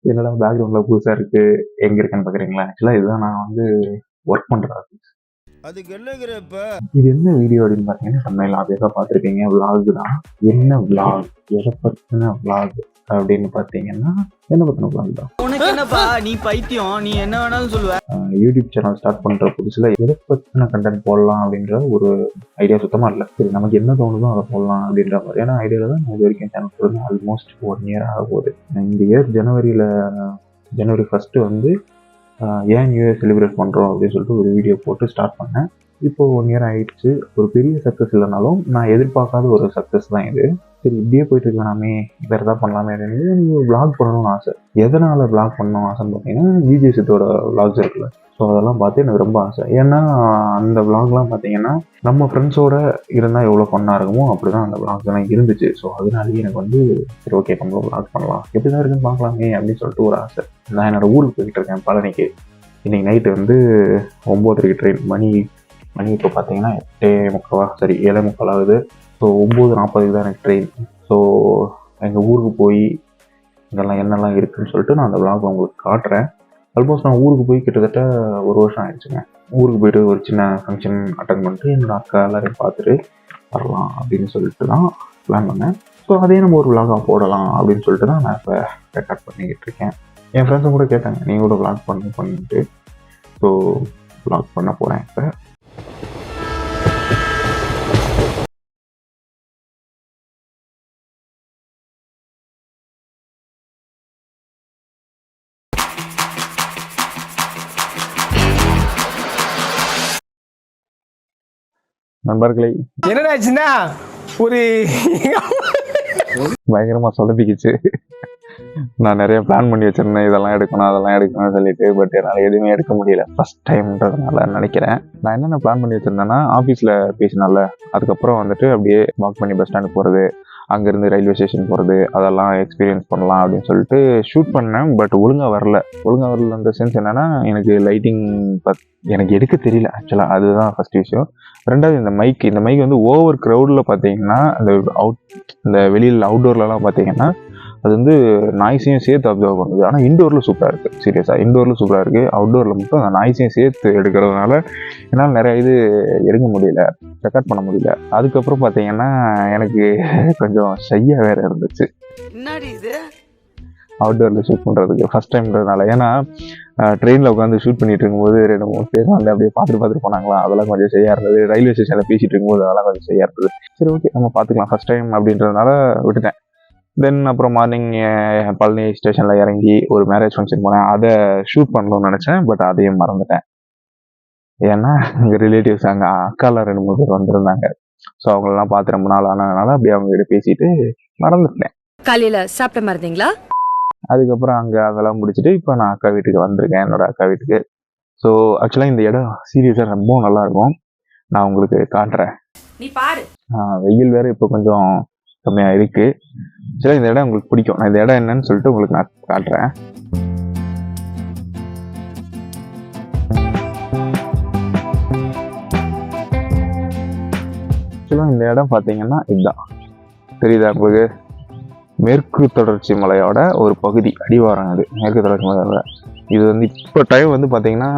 என்னடா பேக்ரவுண்ட்ல புதுசா இருக்கு? எங்க இருக்கேன்னு பாக்குறீங்களா? ஆக்சுவலா இதுதான் நான் வந்து ஒர்க் பண்ற ஆஃபீஸ் அதுக்கு இது என்ன வீடியோ அப்படின்னு பார்த்தீங்கன்னா தமிழில் ஆபியஸாக பார்த்துருப்பீங்க. Vlog தான். என்ன vlog? எதை பற்றின vlog? அப்படின்னு பார்த்தீங்கன்னா என்ன பற்றின vlog தான் உனக்கு என்னப்பா நீ பைத்தியம் நீ என்ன வேணாலும் சொல்லுவ. யூடியூப் சேனல் ஸ்டார்ட் பண்ணுற புதுசில் எதை பற்றின கண்டென்ட் போடலாம் அப்படின்ற ஒரு ஐடியா சுத்தமாக இல்லை. சரி நமக்கு என்ன தோணுதோ அதை போடலாம் அப்படின்ற மாதிரியான ஐடியாவில் தான் நான் இது வரைக்கும் சேனல் போடுறது. ஆல்மோஸ்ட் ஒன் இயர் ஆக போகுது. இந்த இயர் ஜனவரியில் ஜனவரி ஃபஸ்ட்டு வந்து ஏன் நியூ இயர் செலிப்ரேட் பண்ணுறோம் அப்படின்னு சொல்லிட்டு ஒரு வீடியோ போட்டு ஸ்டார்ட் பண்ணேன். இப்போ ஒன் இயர் ஆயிடுச்சு. ஒரு பெரிய சக்ஸஸ் இல்லைனாலும் நான் எதிர்பார்க்காத ஒரு சக்ஸஸ் தான் இது. சரி இப்படியே போயிட்டு இருக்கலாமே. வேறு எதாவது பண்ணலாமே அப்படின்னு விளாக் பண்ணணும்னு ஆசை. எதனால் விளாக் பண்ணணும் ஆசைன்னு பார்த்தீங்கன்னா விஜய் சித்தோட vlogs இருக்குல்ல. ஸோ அதெல்லாம் பார்த்து எனக்கு ரொம்ப ஆசை. ஏன்னா அந்த விளாக்லாம் பார்த்தீங்கன்னா நம்ம ஃப்ரெண்ட்ஸோட இருந்தால் எவ்வளோ ஃபன்னாக இருக்குமோ அப்படி தான் அந்த விளாக்லாம் இருந்துச்சு. ஸோ அதனாலேயே எனக்கு வந்து சரி ஓகே நம்மளும் விளாக் பண்ணலாம். எப்படி தான் இருக்குன்னு பார்க்கலாமே அப்படின்னு சொல்லிட்டு ஒரு ஆசை. நான் என்னோடய ஊருக்கு போயிட்டு இருக்கேன் பழனிக்கு. இன்றைக்கி நைட்டு வந்து ஒம்போதரைக்கு ட்ரெயின் மணி மணி இப்போ பார்த்தீங்கன்னா எட்டே முக்காவா சரி ஏழே முக்கால் ஆகுது ஸோ ஒம்பது நாற்பதுக்கு தான் எனக்கு ட்ரெயின் ஸோ எங்கள் ஊருக்கு போய் இதெல்லாம் என்னெல்லாம் இருக்குதுன்னு சொல்லிட்டு நான் அந்த விளாக் உங்களுக்கு காட்டுறேன். ஆல்மோஸ்ட் நான் ஊருக்கு போய் கிட்டத்தட்ட ஒரு வருஷம் ஆயிடுச்சுங்க. ஊருக்கு போயிட்டு ஒரு சின்ன ஃபங்க்ஷன் அட்டன் பண்ணிட்டு என்னோடய அக்கா எல்லாரையும் பார்த்துட்டு வரலாம் அப்படின்னு சொல்லிட்டு தான் பிளான் பண்ணேன். ஸோ அதே நம்ம ஒரு விளாகாக போடலாம் அப்படின்னு சொல்லிட்டு தான் நான் இப்போ ரெக்கார்ட் பண்ணிக்கிட்டு இருக்கேன். என் ஃப்ரெண்ட்ஸும் கூட கேட்டாங்க நீ கூட விளாக் பண்ணு பண்ணிட்டு. ஸோ விளாக் பண்ண போகிறேன் இப்போ. நண்பர்களை. என்னடாச்சுன்னா ஒரு பயங்கரமாக சொதப்பிக்கிச்சு. நான் நிறைய பிளான் பண்ணி வச்சிருந்தேன். இதெல்லாம் எடுக்கணும் அதெல்லாம் எடுக்கணும்னு சொல்லிட்டு பட் என்னால் எதுவுமே எடுக்க முடியல. ஃபர்ஸ்ட் டைம்ன்றதுனால நினைக்கிறேன். நான் என்னென்ன பிளான் பண்ணி வச்சிருந்தேன்னா ஆஃபீஸில் பேசினால அதுக்கப்புறம் வந்துட்டு அப்படியே வாக் பண்ணி பஸ் ஸ்டாண்டு போகிறது அங்கேருந்து ரயில்வே ஸ்டேஷன் போகிறது அதெல்லாம் எக்ஸ்பீரியன்ஸ் பண்ணலாம் அப்படின்னு சொல்லிட்டு ஷூட் பண்ணேன். பட் ஒழுங்காக வரல. ஒழுங்காக வரல அந்த சென்ஸ் என்னென்னா எனக்கு லைட்டிங் பத் எனக்கு எடுக்க தெரியல ஆக்சுவலாக அதுதான் ஃபர்ஸ்ட் விஷயம் ரெண்டாவது இந்த மைக் இந்த மைக் வந்து ஓவர் க்ரௌடில் பார்த்தீங்கன்னா அந்த அவுட் இந்த வெளியில் அவுட்டோர்லலாம் பார்த்தீங்கன்னா அது வந்து நாய்ஸையும் சேர்த்து அப்சர்வ் பண்ணுது. ஆனால் இண்டோரில் சூப்பராக இருக்குது சீரியஸாக இண்டோரில் சூப்பராக இருக்குது அவுட்டோரில் மட்டும் அந்த நாய்ஸையும் சேர்த்து எடுக்கிறதுனால என்னால் நிறைய இது எடுக்க முடியல. ரெக்கார்ட் பண்ண முடியல. அதுக்கப்புறம் பார்த்தீங்கன்னா எனக்கு கொஞ்சம் ஷையாக வேறு இருந்துச்சு. அவுட்டோரில் ஷூட் பண்ணுறதுக்கு ஃபஸ்ட் டைம்ன்றதுனால ஏன்னா ட்ரெயினில் உட்காந்து ஷூட் பண்ணிட்டு இருக்கும்போது ரெண்டு மூணு பேர் வந்து அப்படியே பார்த்துட்டு பார்த்துட்டு போனாங்களா? அதெல்லாம் கொஞ்சம் செய்யா இருந்தது. ரயில்வே ஸ்டேஷனில் பேசிட்டு இருக்கும்போது அதெல்லாம் கொஞ்சம் செய்யா இருந்தது. சரி ஓகே நம்ம பார்த்துக்கலாம். ஃபஸ்ட் டைம் அப்படின்றதுனால விட்டுட்டேன். தென் அப்புறம் மார்னிங் பழனி ஸ்டேஷனில் இறங்கி ஒரு மேரேஜ் ஃபங்க்ஷன் போனேன். அதை ஷூட் பண்ணணும்னு நினச்சேன் பட் அதையும் மறந்துட்டேன். ஏன்னா எங்கள் ரிலேட்டிவ்ஸ் அங்கே அக்காலாம் ரெண்டு மூணு பேர் வந்திருந்தாங்க. ஸோ அவங்களெல்லாம் பார்த்து ரொம்ப நாள் ஆனதுனால அப்படியே அவங்க கிட்ட பேசிட்டு மறந்துட்டேன். காலையில சாப்பிட்ட மறந்தீங்களா? அதுக்கப்புறம் அங்கே அதெல்லாம் முடிச்சுட்டு இப்போ நான் அக்கா வீட்டுக்கு வந்திருக்கேன் என்னோட அக்கா வீட்டுக்கு. ஸோ ஆக்சுவலாக இந்த இடம் சீரியஸாக ரொம்ப நல்லா இருக்கும். நான் உங்களுக்கு காட்டுறேன். நீ பாரு. வெயில் வேற இப்போ கொஞ்சம் கம்மியாக இருக்குது சரி இந்த இடம் உங்களுக்கு பிடிக்கும். நான் இந்த இடம் என்னன்னு சொல்லிட்டு உங்களுக்கு நான் காட்டுறேன். ஆக்சுவலாக இந்த இடம் பார்த்தீங்கன்னா இதுதான் தெரியுதா உங்களுக்கு? மேற்கு தொடர்ச்சி மலையோட ஒரு பகுதி அடிவாரம் அது. மேற்கு தொடர்ச்சி மலையோட. இது வந்து இப்போ டைம் வந்து பார்த்தீங்கன்னா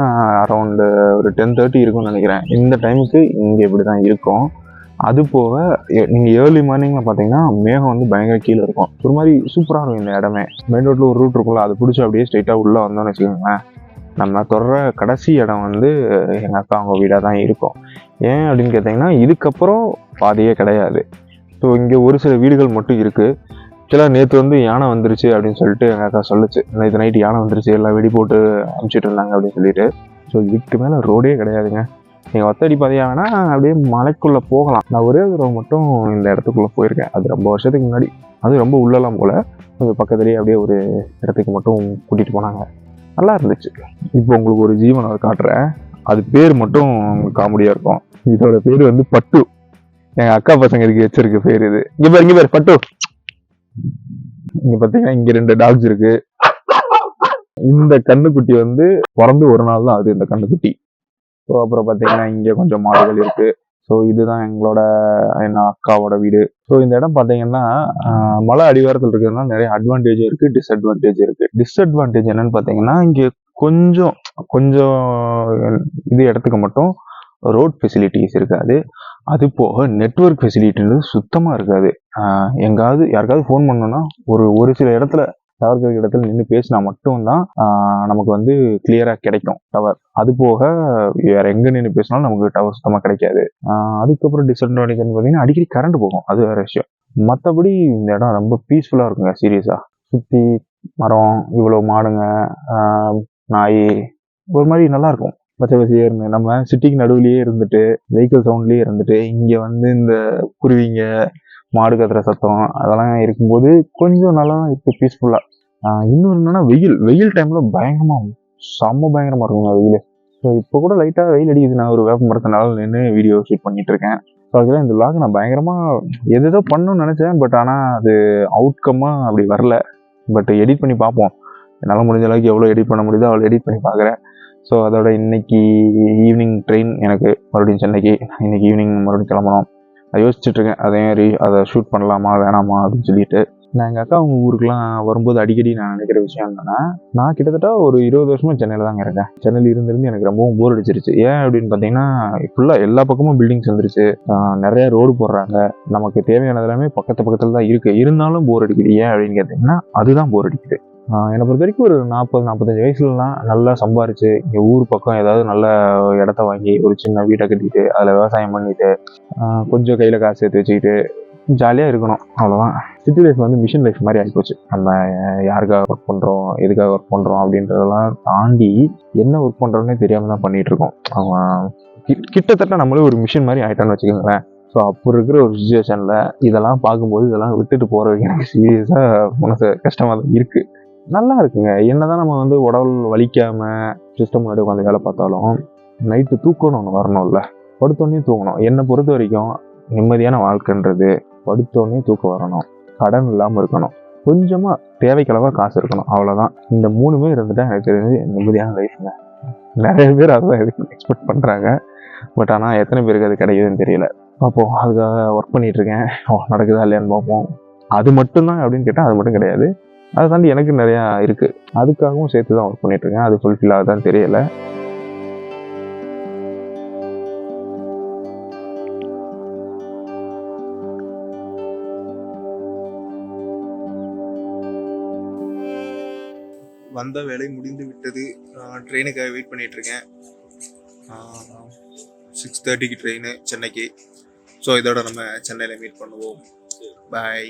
அரௌண்டு ஒரு டென் தேர்ட்டி இருக்கும்னு நினைக்கிறேன். இந்த டைமுக்கு இங்கே இப்படி தான் இருக்கும். அது போக நீங்கள் ஏர்லி மார்னிங்கில் பார்த்தீங்கன்னா மேகம் வந்து பயங்கர கீழே இருக்கும். ஒரு மாதிரி சூப்பராக இருக்கும் இந்த இடமே. மெயின் ரோட்டில் ஒரு ரூட் இருக்கும்ல அது பிடிச்சி அப்படியே ஸ்ட்ரைட்டாக உள்ளே வந்தோம்னு வச்சுக்கோங்களேன். நம்ம தொடர கடைசி இடம் வந்து எங்கள் அக்கா அவங்க வீடாக தான் இருக்கும். ஏன் அப்படின்னு கேட்டிங்கன்னா இதுக்கப்புறம் பாதையே கிடையாது. ஸோ இங்கே ஒரு சில வீடுகள் மட்டும் இருக்குது ஆக்சுவலாக நேற்று வந்து யானை வந்துருச்சு அப்படின்னு சொல்லிட்டு எங்கள் அக்கா சொல்லுச்சு. நேற்று நைட்டு யானை வந்துருச்சு எல்லாம் வெடி போட்டு அனுப்பிச்சிட்டு இருந்தாங்க அப்படின்னு சொல்லிட்டு. ஸோ இதுக்கு மேலே ரோடே கிடையாதுங்க. நீங்கள் ஒத்தடி பாதையா அப்படியே மலைக்குள்ளே போகலாம். நான் ஒரே தடவை மட்டும் இந்த இடத்துக்குள்ளே போயிருக்கேன். அது ரொம்ப வருஷத்துக்கு முன்னாடி. அது ரொம்ப உள்ளலாம் போல். அது பக்கத்துலேயே அப்படியே ஒரு இடத்துக்கு மட்டும் கூட்டிகிட்டு போனாங்க. நல்லா இருந்துச்சு. இப்போ உங்களுக்கு ஒரு ஜீவனை காட்டுறேன். அது பேர் மட்டும் காமெடியாக இருக்கும். இதோட பேர் வந்து பட்டு. எங்கள் அக்கா பசங்க இருக்கு வச்சிருக்க பேர் இது. இங்கே பேர் இங்கே பேர் பட்டு. இங்கே பார்த்தீங்கன்னா இங்கே ரெண்டு டாக்ஸ் இருக்கு. இந்த கண்ணுக்குட்டி வந்து பிறந்து ஒரு நாள் தான் அது இந்த கண்ணுக்குட்டி. ஸோ அப்புறம் பார்த்தீங்கன்னா இங்கே கொஞ்சம் மாடுகள் இருக்கு. ஸோ இதுதான் எங்களோட என் அக்காவோட வீடு. ஸோ இந்த இடம் பார்த்தீங்கன்னா மலை அடிவாரத்தில் இருக்கிறதுனால நிறைய அட்வான்டேஜ் இருக்குது டிஸ்அட்வான்டேஜ் இருக்குது டிஸ்அட்வான்டேஜ் என்னன்னு பார்த்தீங்கன்னா இங்கே கொஞ்சம் கொஞ்சம் இது இடத்துக்கு மட்டும் ரோட் ஃபெசிலிட்டிஸ் இருக்காது. அது போக நெட்வொர்க் ஃபெசிலிட்டின்றது சுத்தமாக இருக்காது. எங்காவது யாருக்காவது ஃபோன் பண்ணோன்னா ஒரு ஒரு சில இடத்துல டவர் இடத்துல நின்று பேசினா மட்டும்தான் நமக்கு வந்து கிளியராக கிடைக்கும் டவர் அது போக வேற எங்கே நின்று பேசினாலும் நமக்கு டவர் சுத்தமாக கிடைக்காது. அதுக்கப்புறம் டிஸ்அட்வான்டேஜ் பார்த்தீங்கன்னா அடிக்கடி கரண்ட் போகும். அது வேற விஷயம். மற்றபடி இந்த இடம் ரொம்ப பீஸ்ஃபுல்லாக இருக்குங்க சீரியஸாக சுற்றி மரம் இவ்வளோ மாடுங்க நாய் ஒரு மாதிரி நல்லாயிருக்கும் பச்சை பச்சை பசியர்னு நம்ம சிட்டிக்கு நடுவுலயே இருந்துட்டு வெஹிக்கிள் சவுண்ட்லயே இருந்துட்டு இங்க வந்து இந்த குருவிங்க மாடு கத்துற சத்தம் அதெல்லாம் இருக்கும்போது கொஞ்சம் நல்லா இருக்கு பீஸ்ஃபுல்லா இன்னொரு என்னன்னா வெயில். வெயில் டைம்ல பயங்கரமா செம்ம பயங்கரமா இருக்குங்க வெயில். ஸோ இப்போ கூட லைட்டாக வெயில் அடிக்குது. நான் ஒரு வேப்ப மரத்தினால நின்று வீடியோ ஷூட் பண்ணிட்டு இருக்கேன். ஸோ அதுதான் இந்த விளாக் நான் பயங்கரமாக எதோ பண்ணணும்னு நினச்சேன். பட் ஆனால் அது அவுட்கம்மாக அப்படி வரல. பட் எடிட் பண்ணி பார்ப்போம். என்னால் முடிஞ்ச அளவுக்கு எவ்வளோ எடிட் பண்ண முடியுதோ அவ்வளோ எடிட் பண்ணி பார்க்குறேன். ஸோ அதோட இன்னைக்கு ஈவினிங் ட்ரெயின் எனக்கு. மறுபடியும் சென்னைக்கு. இன்னைக்கு ஈவினிங் மறுபடியும் கிளம்பணும். யோசிச்சுட்டு இருக்கேன் அதே மாதிரி அதை ஷூட் பண்ணலாமா வேணாமா அப்படின்னு சொல்லிட்டு. நான் எங்கள் அக்கா அவங்க ஊருக்குலாம் வரும்போது அடிக்கடி நான் நினைக்கிற விஷயம் என்னன்னா நான் கிட்டத்தட்ட ஒரு இருபது வருஷமா சென்னையில் தாங்க இருக்கேன். சென்னையில் இருந்திருந்து எனக்கு ரொம்பவும் போர் அடிச்சிருச்சு. ஏன் அப்படின்னு பார்த்தீங்கன்னா ஃபுல்லாக எல்லா பக்கமும் பில்டிங்ஸ் வந்துருச்சு. நிறைய ரோடு போடுறாங்க. நமக்கு தேவையானது எல்லாமே பக்கத்து பக்கத்தில் தான் இருக்குது இருந்தாலும் போர் அடிக்குது. ஏன் அப்படின்னு கேட்டிங்கன்னா அதுதான் போர் அடிக்குது. என்னை பொறுத்த வரைக்கும் ஒரு நாற்பது நாற்பத்தஞ்சு வயசுலலாம் நல்லா சம்பாரிச்சு இங்கே ஊர் பக்கம் ஏதாவது நல்ல இடத்த வாங்கி ஒரு சின்ன வீட்டை கட்டிட்டு அதில் விவசாயம் பண்ணிட்டு கொஞ்சம் கையில் காசு சேர்த்து வச்சுக்கிட்டு ஜாலியாக இருக்கணும். அவ்வளோதான் சிட்டி லைஃப் வந்து மிஷின் லைஃப் மாதிரி ஆகிப்போச்சு நம்ம யாருக்காக ஒர்க் பண்ணுறோம் எதுக்காக ஒர்க் பண்ணுறோம் அப்படின்றதெல்லாம் தாண்டி என்ன ஒர்க் பண்ணுறோன்னே தெரியாமல் தான் பண்ணிகிட்ருக்கோம் அவன் கிட்- கிட்டத்தட்ட நம்மளே ஒரு மிஷின் மாதிரி ஆகிட்டான்னு வச்சுக்கோங்களேன். ஸோ அப்போ இருக்கிற ஒரு சுச்சுவேஷனில் இதெல்லாம் பார்க்கும்போது இதெல்லாம் விட்டுட்டு போகிறதுக்கு எனக்கு சீரியஸாக மனசு கஷ்டமாக தான் இருக்குது நல்லா இருக்குங்க என்னதான் நம்ம வந்து உடல் வலிக்காம சிஸ்டம் முன்னாடி உட்காந்து வேலை பார்த்தாலும் நைட்டு தூக்கணும் ஒன்று வரணும்ல. படுத்தோடனே தூங்கணும். என்னை பொறுத்த வரைக்கும் நிம்மதியான வாழ்க்கைன்றது படுத்தோடனே தூக்கம் வரணும். கடன் இல்லாமல் இருக்கணும். கொஞ்சமாக தேவைக்களவாக காசு இருக்கணும். அவ்வளோதான் இந்த மூணுமே இருந்துட்டா எனக்கு தெரிஞ்சு நிம்மதியான லைஃப்ங்க நிறைய பேர் அதான் எக்ஸ்பெக்ட் பண்ணுறாங்க பட் ஆனால் எத்தனை பேருக்கு அது கிடைக்குதுன்னு தெரியல. பார்ப்போம் அதுக்காக ஒர்க் பண்ணிகிட்ருக்கேன் ஓ நடக்குதா இல்லையான்னு பார்ப்போம் அது மட்டும்தான் அப்படின்னு கேட்டால் அது மட்டும் கிடையாது. அதை தாண்டி எனக்கு நிறையா இருக்குது அதுக்காகவும் சேர்த்து தான் ஒர்க் பண்ணிகிட்ருக்கேன் இருக்கேன் அது ஃபுல்ஃபில் ஆகுதான்னு தெரியலை. வந்த வேலை முடிந்து விட்டது. ட்ரெயினுக்காக வெயிட் பண்ணிகிட்ருக்கேன் சிக்ஸ் தேர்ட்டிக்கு ட்ரெயின் சென்னைக்கு. ஸோ இதோட நம்ம சென்னையில் மீட் பண்ணுவோம். பாய்